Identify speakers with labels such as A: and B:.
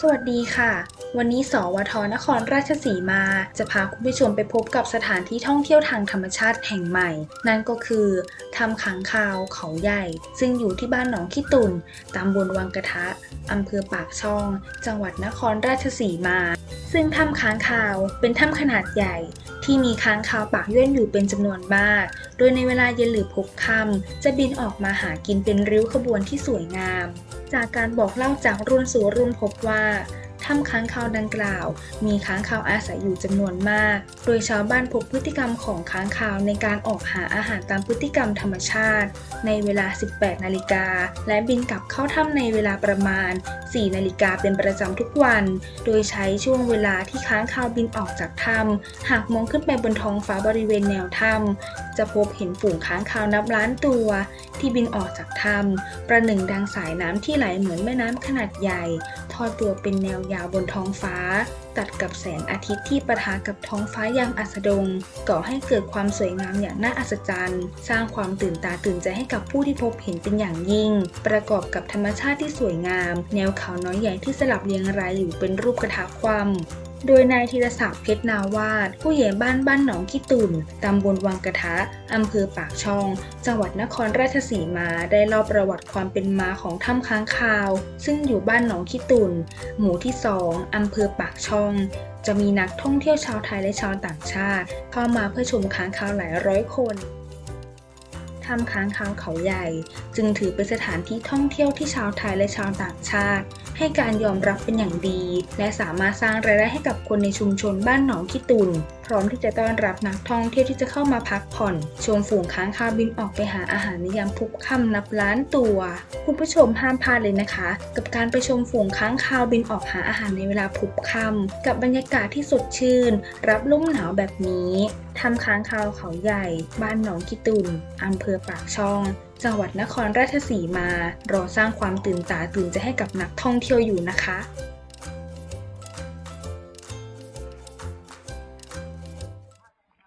A: สวัสดีค่ะ วันนี้สวทนครราชสีมา จะพาคุณผู้ชมไปพบกับสถานที่ท่องเที่ยวทางธรรมชาติแห่งใหม่ นั่นก็คือถ้ำค้างคาวเขาใหญ่ ซึ่งอยู่ที่บ้านหนองขี้ตุนตำบลวังกระทะอำเภอปากช่อง จังหวัดนครราชสีมา ซึ่งถ้ำค้างคาวเป็นถ้ำขนาดใหญ่ ที่มีค้างคาวปากยื่นอยู่เป็นจำนวนมาก โดยในเวลาเย็นหรือพบค่ำจะบินออกมาหากินเป็นริ้วขบวนที่สวยงาม จากการบอกเล่าจากรุ่นสู่รุ่นพบว่า ถ้ำค้างคาวดังกล่าว มีค้างคาวอาศัยอยู่จำนวนมาก โดยชาวบ้านพบพฤติกรรมของค้างคาวในการออกหาอาหารตามพฤติกรรมธรรมชาติ ในเวลา 18 นาฬิกา และบินกลับเข้าถ้ำในเวลาประมาณ 4 นาฬิกาเป็นประจำทุกวัน โดยใช้ช่วงเวลาที่ค้างคาวบินออกจากถ้ำหากมองขึ้นไปบนท้องฟ้าบริเวณแนวถ้ำจะพบเห็นฝูงค้างคาวนับล้านตัว ที่บินออกจากถ้ำประหนึ่งดังสายน้ำที่ไหลเหมือนแม่น้ำขนาดใหญ่ ทอดตัวเป็นแนวยาวบนท้องฟ้า ตัดกับแสงอาทิตย์ที่ประทะกับท้องฟ้ายามอัสดง ก่อให้เกิดความสวยงามอย่างน่าอัศจรรย์ สร้างความตื่นตาตื่นใจให้กับผู้ที่พบเห็นเป็นอย่างยิ่ง ประกอบกับธรรมชาติที่สวยงาม แนวเขาน้อยใหญ่ที่สลับเรียงรายอยู่เป็นรูปกระทะคว่ำ โดยนายธีรศักดิ์เพชรนาวาด ผู้ใหญ่บ้านบ้านหนองขี้ตุ่น ตำบลวังกระทะ อำเภอปากช่อง จังหวัดนครราชสีมา ได้เล่าประวัติความเป็นมาของถ้ำค้างคาว ซึ่งอยู่บ้านหนองขี้ตุ่น หมู่ที่2อำเภอปากช่อง จะมีนักท่องเที่ยวชาวไทยและชาวต่างชาติ เข้ามาเพื่อชมค้างคาวหลายร้อยคน ถ้ำค้างคาวเขาใหญ่ จึงถือเป็นสถานที่ท่องเที่ยวที่ชาวไทยและชาวต่างชาติ ให้การยอมรับเป็นอย่างดี และสามารถสร้างรายได้ให้กับคนในชุมชนบ้านหนองขี้ตุนพร้อมที่จะต้อนรับนักท่องเที่ยวที่จะเข้ามาพักผ่อน ชมฝูงค้างคาวบินออกไปหาอาหารในยามพุกค่ำนับล้านตัว คุณผู้ชมห้ามพลาดเลยนะคะ กับการไปชมฝูงค้างคาวบินออกหาอาหารในเวลาพุบค่ำกับบรรยากาศที่สดชื่น รับลมหนาวแบบนี้ทำค้างคาวเขาใหญ่ บ้านหนองกิตุนอำเภอปากช่อง จังหวัดนครราชสีมา รอสร้างความตื่นตาตื่นใจให้กับนักท่องเที่ยวอยู่นะคะ